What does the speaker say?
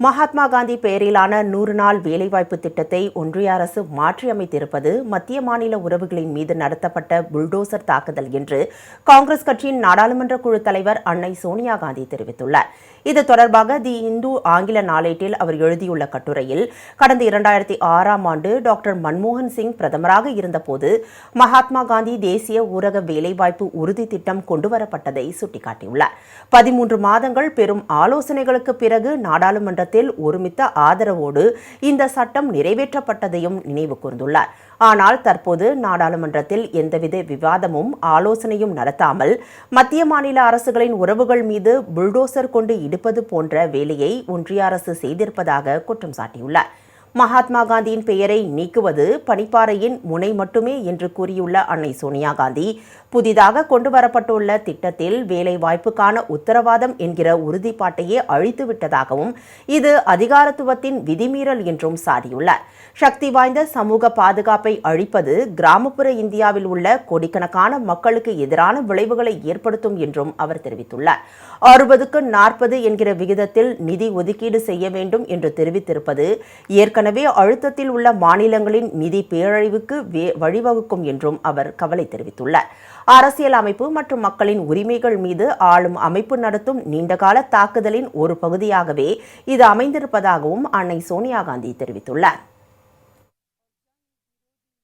மகாத்மா காந்தி பெயரிலான நூறு நாள் வேலைவாய்ப்பு திட்டத்தை ஒன்றிய அரசு மாற்றியமைத்திருப்பது மத்திய மாநில உறவுகளின் மீது நடத்தப்பட்ட புல்டோசர் தாக்குதல் என்று காங்கிரஸ் கட்சியின் நாடாளுமன்ற குழு தலைவர் அன்னை சோனியா காந்தி தெரிவித்துள்ளார். இது தொடர்பாக தி இந்து ஆங்கில நாளேட்டில் அவர் எழுதியுள்ள கட்டுரையில் கடந்த இரண்டாயிரத்தி ஆறாம் ஆண்டு டாக்டர் மன்மோகன் சிங் பிரதமராக இருந்தபோது மகாத்மா காந்தி தேசிய ஊரக வேலைவாய்ப்பு உறுதி திட்டம் கொண்டுவரப்பட்டதை சுட்டிக்காட்டியுள்ளார். பதிமூன்று மாதங்கள் பெரும் ஆலோசனைகளுக்கு பிறகு நாடாளுமன்றத்தில் ஒருமித்த ஆதரவோடு இந்த சட்டம் நிறைவேற்றப்பட்டதையும் நினைவு கூர்ந்துள்ளார். ஆனால் தற்போது நாடாளுமன்றத்தில் எந்தவித விவாதமும் ஆலோசனையும் நடத்தாமல் மத்திய மாநில அரசுகளின் உறவுகள் மீது புல்டோசர் கொண்டு எடுப்பது போன்ற வேலையை ஒன்றிய அரசு செய்திருப்பதாக குற்றம் சாட்டியுள்ளார். மகாத்மா காந்தியின் பெயரை நீக்குவது பனிப்பாறையின் முனை மட்டுமே என்று கூறியுள்ள அன்னை சோனியா காந்தி புதிதாக கொண்டு வரப்பட்டுள்ள திட்டத்தில் வேலைவாய்ப்புக்கான உத்தரவாதம் என்கிற உறுதிப்பாட்டையே அழித்து விட்டதாகவும் இது அதிகாரத்துவத்தின் விதிமீறல் என்றும் சாடியுள்ளார் சக்தி வாய்ந்த சமூக பாதுகாப்பை அழிப்பது கிராமப்புற இந்தியாவில் உள்ள கோடிக்கணக்கான மக்களுக்கு எதிரான விளைவுகளை ஏற்படுத்தும் என்றும் அவர் தெரிவித்துள்ளார். அறுபதுக்கு நாற்பது என்கிற விகிதத்தில் நிதி ஒதுக்கீடு செய்ய வேண்டும் என்று தெரிவித்திருப்பது ஏற்கனவே அழுத்தத்தில் உள்ள மாநிலங்களின் நிதி பேரழிவுக்கு வழிவகுக்கும் என்றும் அவர் கவலை தெரிவித்துள்ளார். அரசியல் அமைப்பு மற்றும் மக்களின் உரிமைகள் மீது ஆளும் அமைப்பு நடத்தும் நீண்டகால தாக்குதலின் ஒரு பகுதியாகவே இது அமைந்திருப்பதாகவும் அன்னை சோனியா காந்தி தெரிவித்துள்ளார்.